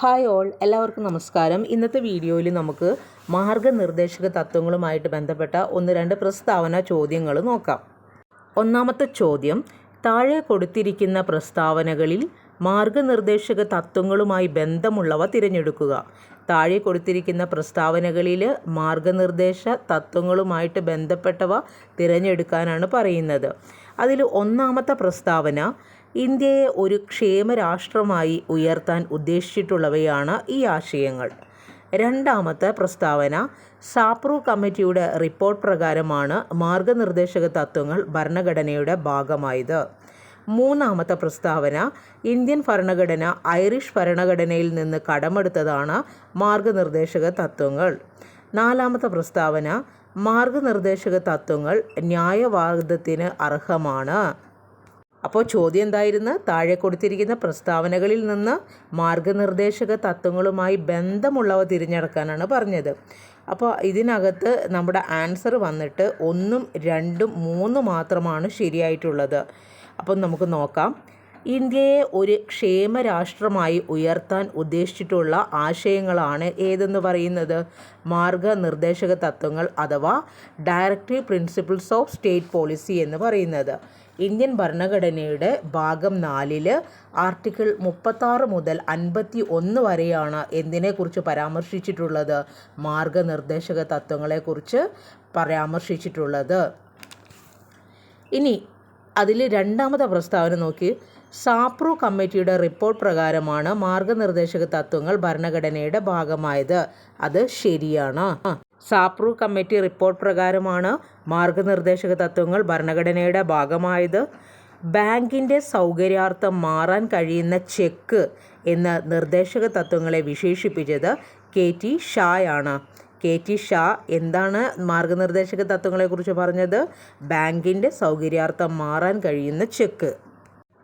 Hi all എല്ലാവർക്കും നമസ്കാരം. ഇന്നത്തെ വീഡിയോയിൽ നമുക്ക് മാർഗനിർദ്ദേശക തത്വങ്ങളുമായിട്ട് ബന്ധപ്പെട്ട ഒന്ന് രണ്ട് പ്രസ്താവന ചോദ്യങ്ങൾ നോക്കാം. ഒന്നാമത്തെ ചോദ്യം താഴെ കൊടുത്തിരിക്കുന്ന പ്രസ്താവനകളിൽ മാർഗനിർദ്ദേശക തത്വങ്ങളുമായി ബന്ധമുള്ളവ തിരഞ്ഞെടുക്കുക. താഴെ കൊടുത്തിരിക്കുന്ന പ്രസ്താവനകളിൽ മാർഗനിർദ്ദേശ തത്വങ്ങളുമായിട്ട് ബന്ധപ്പെട്ടവ തിരഞ്ഞെടുക്കാനാണ് പറയുന്നത്. അതിൽ ഒന്നാമത്തെ പ്രസ്താവന ഇന്ത്യയെ ഒരു ക്ഷേമരാഷ്ട്രമായി ഉയർത്താൻ ഉദ്ദേശിച്ചിട്ടുള്ളവയാണ് ഈ ആശയങ്ങൾ. രണ്ടാമത്തെ പ്രസ്താവന സാപ്രൂ കമ്മിറ്റിയുടെ റിപ്പോർട്ട് പ്രകാരമാണ് മാർഗനിർദ്ദേശക തത്വങ്ങൾ ഭരണഘടനയുടെ ഭാഗമായത്. മൂന്നാമത്തെ പ്രസ്താവന ഇന്ത്യൻ ഭരണഘടന ഐറിഷ് ഭരണഘടനയിൽ നിന്ന് കടമെടുത്തതാണ് മാർഗനിർദ്ദേശക തത്വങ്ങൾ. നാലാമത്തെ പ്രസ്താവന മാർഗനിർദ്ദേശക തത്വങ്ങൾ ന്യായവാദത്തിന് അർഹമാണ്. അപ്പോൾ ചോദ്യം എന്തായിരുന്നു താഴെ കൊടുത്തിരിക്കുന്ന പ്രസ്താവനകളിൽ നിന്ന് മാർഗനിർദ്ദേശക തത്വങ്ങളുമായി ബന്ധമുള്ളവ തിരഞ്ഞെടുക്കാനാണ് പറഞ്ഞത്. അപ്പോൾ ഇതിനകത്ത് നമ്മുടെ ആൻസർ വന്നിട്ട് ഒന്നും രണ്ടും മൂന്നും മാത്രമാണ് ശരിയായിട്ടുള്ളത്. അപ്പം നമുക്ക് നോക്കാം. ഇന്ത്യയെ ഒരു ക്ഷേമരാഷ്ട്രമായി ഉയർത്താൻ ഉദ്ദേശിച്ചിട്ടുള്ള ആശയങ്ങളാണ് ഏതെന്ന് പറയുന്നത്? മാർഗനിർദ്ദേശക തത്വങ്ങൾ അഥവാ directive principles of state policy എന്ന് പറയുന്നത്. ഇന്ത്യൻ ഭരണഘടനയുടെ ഭാഗം നാലിൽ ആർട്ടിക്കിൾ മുപ്പത്താറ് മുതൽ അൻപത്തി ഒന്ന് വരെയാണ് എന്തിനെക്കുറിച്ച് പരാമർശിച്ചിട്ടുള്ളത്? മാർഗനിർദ്ദേശക തത്വങ്ങളെക്കുറിച്ച് പരാമർശിച്ചിട്ടുള്ളത്. ഇനി അതിൽ രണ്ടാമത്തെ പ്രസ്താവന നോക്കി. സാപ്രു കമ്മിറ്റിയുടെ റിപ്പോർട്ട് പ്രകാരമാണ് മാർഗനിർദ്ദേശക തത്വങ്ങൾ ഭരണഘടനയുടെ ഭാഗമായത്. അത് ശരിയാണ്. സാപ്രു കമ്മിറ്റി റിപ്പോർട്ട് പ്രകാരമാണ് മാർഗനിർദ്ദേശക തത്വങ്ങൾ ഭരണഘടനയുടെ ഭാഗമായത്. ബാങ്കിന്റെ സൗകര്യാർത്ഥം മാറാൻ കഴിയുന്ന ചെക്ക് എന്ന നിർദ്ദേശക തത്വങ്ങളെ വിശേഷിപ്പിച്ചത് കെ ടി ഷായാണ്. കെ ടി ഷാ എന്താണ് മാർഗനിർദ്ദേശക തത്വങ്ങളെക്കുറിച്ച് പറഞ്ഞത്? ബാങ്കിന്റെ സൗകര്യാർത്ഥം മാറാൻ കഴിയുന്ന ചെക്ക്.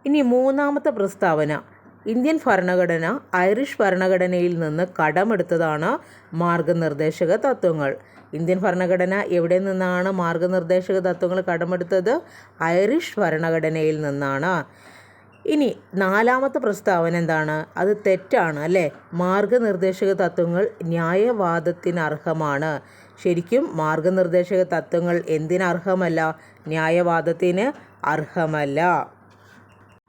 ഇനി മൂന്നാമത്തെ പ്രസ്താവന. ഇന്ത്യൻ ഭരണഘടന ഐറിഷ് ഭരണഘടനയിൽ നിന്ന് കടമെടുത്തതാണ് മാർഗനിർദ്ദേശക തത്വങ്ങൾ. ഇന്ത്യൻ ഭരണഘടന എവിടെ നിന്നാണ് മാർഗനിർദ്ദേശക തത്വങ്ങൾ കടമെടുത്തത്? ഐറിഷ് ഭരണഘടനയിൽ നിന്നാണ്. ഇനി നാലാമത്തെ പ്രസ്താവന എന്താണ്? അത് തെറ്റാണ് അല്ലേ? മാർഗനിർദ്ദേശക തത്വങ്ങൾ ന്യായവാദത്തിന് അർഹമാണ് ശരിക്കും മാർഗനിർദ്ദേശക തത്വങ്ങൾ എന്തിനർഹമല്ല? ന്യായവാദത്തിന് അർഹമല്ല.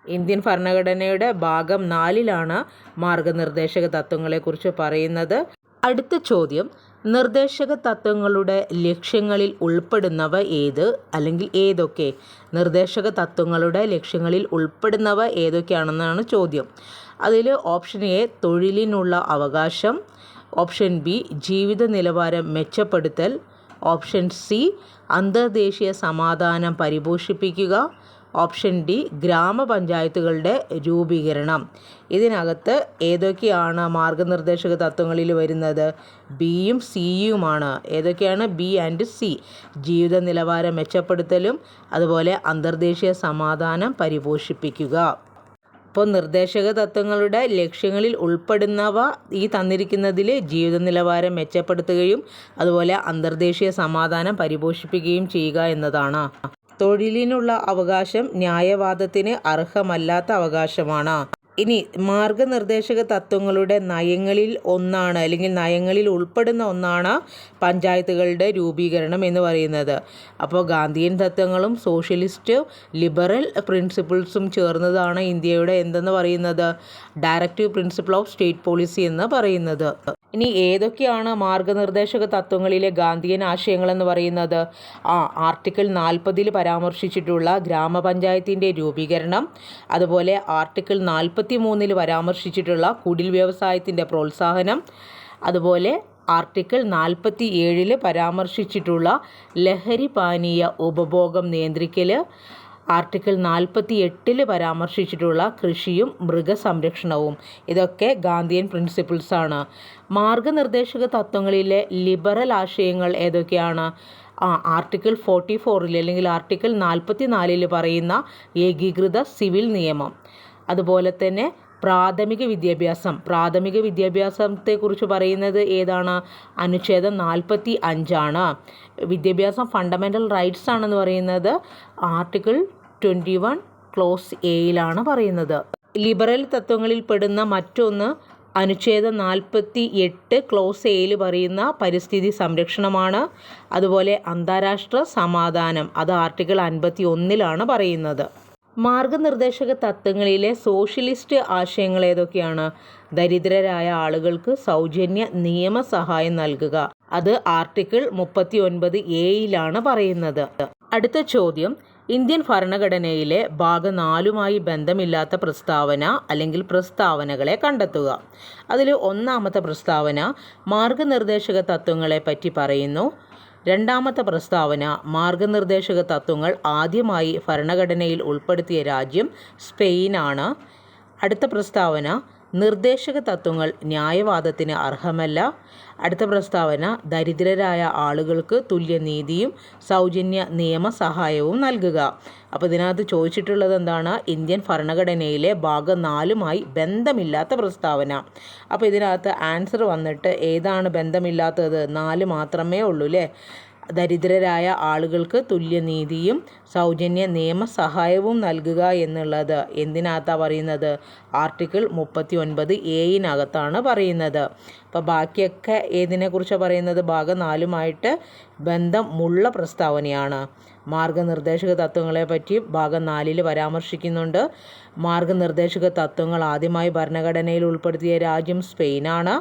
ഇന്ത്യൻ ഭരണഘടനയുടെ ഭാഗം നാലിലാണ് മാർഗനിർദ്ദേശക തത്വങ്ങളെക്കുറിച്ച് പറയുന്നത്. അടുത്ത ചോദ്യം നിർദ്ദേശക തത്വങ്ങളുടെ ലക്ഷ്യങ്ങളിൽ ഉൾപ്പെടുന്നവ ഏത് അല്ലെങ്കിൽ ഏതൊക്കെ? നിർദ്ദേശക തത്വങ്ങളുടെ ലക്ഷ്യങ്ങളിൽ ഉൾപ്പെടുന്നവ ഏതൊക്കെയാണെന്നാണ് ചോദ്യം. അതിൽ ഓപ്ഷൻ എ തൊഴിലിനുള്ള അവകാശം. ഓപ്ഷൻ ബി ജീവിത നിലവാരം മെച്ചപ്പെടുത്തൽ. ഓപ്ഷൻ സി അന്തർദേശീയ സമാധാനം പരിപോഷിപ്പിക്കുക. ഓപ്ഷൻ ഡി ഗ്രാമപഞ്ചായത്തുകളുടെ രൂപീകരണം. ഇതിനകത്ത് ഏതൊക്കെയാണ് മാർഗനിർദ്ദേശക തത്വങ്ങളിൽ വരുന്നത്? ബിയും സിയുമാണ് ഏതൊക്കെയാണ്? ബി ആൻഡ് സി ജീവിത നിലവാരം മെച്ചപ്പെടുത്തലും അതുപോലെ അന്തർദേശീയ സമാധാനം പരിപോഷിപ്പിക്കുക. ഇപ്പോൾ നിർദ്ദേശക തത്വങ്ങളുടെ ലക്ഷ്യങ്ങളിൽ ഉൾപ്പെടുന്നവ ഈ തന്നിരിക്കുന്നതിൽ ജീവിത നിലവാരം മെച്ചപ്പെടുത്തുകയും അതുപോലെ അന്തർദേശീയ സമാധാനം പരിപോഷിപ്പിക്കുകയും ചെയ്യുക എന്നതാണ്. തൊഴിലിനുള്ള അവകാശം ന്യായവാദത്തിന് അർഹമല്ലാത്ത അവകാശമാണ്. ഇനി മാർഗനിർദ്ദേശക തത്വങ്ങളുടെ നയങ്ങളിൽ ഒന്നാണ് അല്ലെങ്കിൽ നയങ്ങളിൽ ഉൾപ്പെടുന്ന ഒന്നാണ് പഞ്ചായത്തുകളുടെ രൂപീകരണം എന്ന് പറയുന്നത്. അപ്പോൾ ഗാന്ധിയൻ തത്വങ്ങളും സോഷ്യലിസ്റ്റ് ലിബറൽ പ്രിൻസിപ്പിൾസും ചേർന്നതാണ് ഇന്ത്യയുടെ എന്തെന്ന് പറയുന്നത്? Directive principle of state policy എന്ന് പറയുന്നത്. ഇനി ഏതൊക്കെയാണ് മാർഗനിർദ്ദേശക തത്വങ്ങളിലെ ഗാന്ധിയൻ ആശയങ്ങളെന്ന് പറയുന്നത്? ആ ആർട്ടിക്കിൾ നാൽപ്പതിൽ പരാമർശിച്ചിട്ടുള്ള ഗ്രാമപഞ്ചായത്തിന്റെ രൂപീകരണം അതുപോലെ ആർട്ടിക്കിൾ നാൽപ്പത്തി മൂന്നിൽ പരാമർശിച്ചിട്ടുള്ള കുടിൽ വ്യവസായത്തിന്റെ പ്രോത്സാഹനം അതുപോലെ ആർട്ടിക്കിൾ നാൽപ്പത്തി ഏഴിൽ പരാമർശിച്ചിട്ടുള്ള ലഹരി പാനീയ ഉപഭോഗം നിയന്ത്രിക്കൽ ആർട്ടിക്കിൾ നാൽപ്പത്തി എട്ടിൽ പരാമർശിച്ചിട്ടുള്ള കൃഷിയും മൃഗസംരക്ഷണവും. ഇതൊക്കെ ഗാന്ധിയൻ പ്രിൻസിപ്പിൾസാണ്. മാർഗനിർദ്ദേശക തത്വങ്ങളിലെ ലിബറൽ ആശയങ്ങൾ ഏതൊക്കെയാണ്? ആ ആർട്ടിക്കിൾ ഫോർട്ടി ഫോറിൽ അല്ലെങ്കിൽ ആർട്ടിക്കിൾ നാൽപ്പത്തി നാലിൽ പറയുന്ന ഏകീകൃത സിവിൽ നിയമം. അതുപോലെ തന്നെ പ്രാഥമിക വിദ്യാഭ്യാസം. പ്രാഥമിക വിദ്യാഭ്യാസത്തെക്കുറിച്ച് പറയുന്നത് ഏതാണ്? അനുച്ഛേദം നാൽപ്പത്തി അഞ്ചാണ് വിദ്യാഭ്യാസം ഫണ്ടമെന്റൽ റൈറ്റ്സ് ആണെന്ന് പറയുന്നത് ആർട്ടിക്കിൾ ട്വന്റി വൺ ക്ലോസ് എയിലാണ് പറയുന്നത്. ലിബറൽ തത്വങ്ങളിൽ പെടുന്ന മറ്റൊന്ന് അനുച്ഛേദം നാൽപ്പത്തി എട്ട് ക്ലോസ് എയിൽ പറയുന്ന പരിസ്ഥിതി സംരക്ഷണമാണ്. അതുപോലെ അന്താരാഷ്ട്ര സമാധാനം. അത് ആർട്ടിക്കിൾ അൻപത്തി ഒന്നിലാണ് പറയുന്നത്. മാർഗനിർദ്ദേശക തത്വങ്ങളിലെ സോഷ്യലിസ്റ്റ് ആശയങ്ങൾ ഏതൊക്കെയാണ് ദരിദ്രരായ ആളുകൾക്ക് സൗജന്യ നിയമസഹായം നൽകുക. അത് ആർട്ടിക്കിൾ മുപ്പത്തി ഒൻപത് എയിലാണ് പറയുന്നത്. അടുത്ത ചോദ്യം. ഇന്ത്യൻ ഭരണഘടനയിലെ ഭാഗ നാലുമായി ബന്ധമില്ലാത്ത പ്രസ്താവന അല്ലെങ്കിൽ പ്രസ്താവനകളെ കണ്ടെത്തുക. അതിൽ ഒന്നാമത്തെ പ്രസ്താവന മാർഗനിർദ്ദേശക തത്വങ്ങളെ പറ്റി പറയുന്നു. രണ്ടാമത്തെ പ്രസ്താവന മാർഗനിർദ്ദേശക തത്വങ്ങൾ ആദ്യമായി ഭരണഘടനയിൽ ഉൾപ്പെടുത്തിയ രാജ്യം സ്പെയിനാണ്. അടുത്ത പ്രസ്താവന നിർദ്ദേശക തത്വങ്ങൾ ന്യായവാദത്തിന് അർഹമല്ല. അടുത്ത പ്രസ്താവന ദരിദ്രരായ ആളുകൾക്ക് തുല്യനീതിയും സൗജന്യ നിയമസഹായവും നൽകുക. അപ്പോൾ ഇതിനകത്ത് ചോദിച്ചിട്ടുള്ളത് എന്താണ്? ഇന്ത്യൻ ഭരണഘടനയിലെ ഭാഗം നാലുമായി ബന്ധമില്ലാത്ത പ്രസ്താവന. അപ്പോൾ ഇതിനകത്ത് ആൻസർ വന്നിട്ട് ഏതാണ് ബന്ധമില്ലാത്തത്? നാല് മാത്രമേ ഉള്ളൂ അല്ലേ ദരിദ്രരായ ആളുകൾക്ക് തുല്യനീതിയും സൗജന്യ നിയമ സഹായവും നൽകുക എന്നുള്ളത്. എന്തിനകത്താണ് പറയുന്നത്? ആർട്ടിക്കിൾ മുപ്പത്തി ഒൻപത് എയിനകത്താണ് പറയുന്നത്. അപ്പോൾ ബാക്കിയൊക്കെ ഏതിനെക്കുറിച്ചാണ് പറയുന്നത്? ഭാഗം നാലുമായിട്ട് ബന്ധമുള്ള പ്രസ്താവനയാണ്. മാർഗനിർദ്ദേശക തത്വങ്ങളെ പറ്റി ഭാഗം നാലിൽ പരാമർശിക്കുന്നുണ്ട്. മാർഗനിർദ്ദേശക തത്വങ്ങൾ ആദ്യമായി ഭരണഘടനയിൽ ഉൾപ്പെടുത്തിയ രാജ്യം സ്പെയിനാണ്.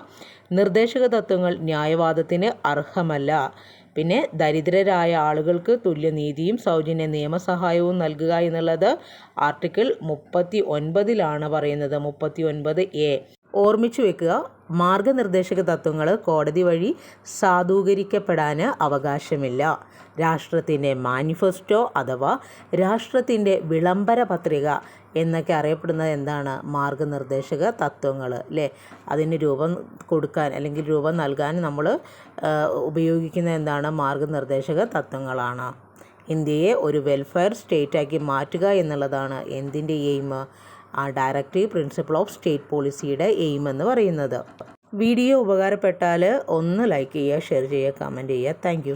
നിർദ്ദേശക തത്വങ്ങൾ ന്യായവാദത്തിന് അർഹമല്ല. പിന്നെ ദരിദ്രരായ ആളുകൾക്ക് തുല്യനീതിയും സൗജന്യ നിയമസഹായവും നൽകുക എന്നുള്ളത് ആർട്ടിക്കിൾ മുപ്പത്തി ഒൻപതിലാണ് പറയുന്നത്. മുപ്പത്തി ഒൻപത് എ. ഓർമ്മിച്ചു വെക്കുക മാർഗനിർദ്ദേശക തത്വങ്ങൾ കോടതി വഴി സാധൂകരിക്കപ്പെടാൻ അവകാശമില്ല. രാഷ്ട്രത്തിന്റെ മാനിഫെസ്റ്റോ അഥവാ രാഷ്ട്രത്തിന്റെ വിളംബര പത്രിക എന്നൊക്കെ അറിയപ്പെടുന്നത് എന്താണ്? മാർഗനിർദ്ദേശക തത്വങ്ങൾ അല്ലേ അതിന് രൂപം കൊടുക്കാൻ അല്ലെങ്കിൽ രൂപം നൽകാൻ നമ്മൾ ഉപയോഗിക്കുന്ന എന്താണ്? മാർഗനിർദ്ദേശക തത്വങ്ങളാണ്. ഇന്ത്യയെ ഒരു വെൽഫെയർ സ്റ്റേറ്റാക്കി മാറ്റുക എന്നുള്ളതാണ് എന്തിന്റെ എയിം? ആ ഡയറക്റ്റീവ് പ്രിൻസിപ്പിൾ ഓഫ് സ്റ്റേറ്റ് പോളിസിയുടെ എയിം എന്ന് പറയുന്നത്. വീഡിയോ ഉപകാരപ്പെട്ടാൽ ഒന്ന് ലൈക്ക് ചെയ്യുക ഷെയർ ചെയ്യുക കമന്റ് ചെയ്യുക. താങ്ക്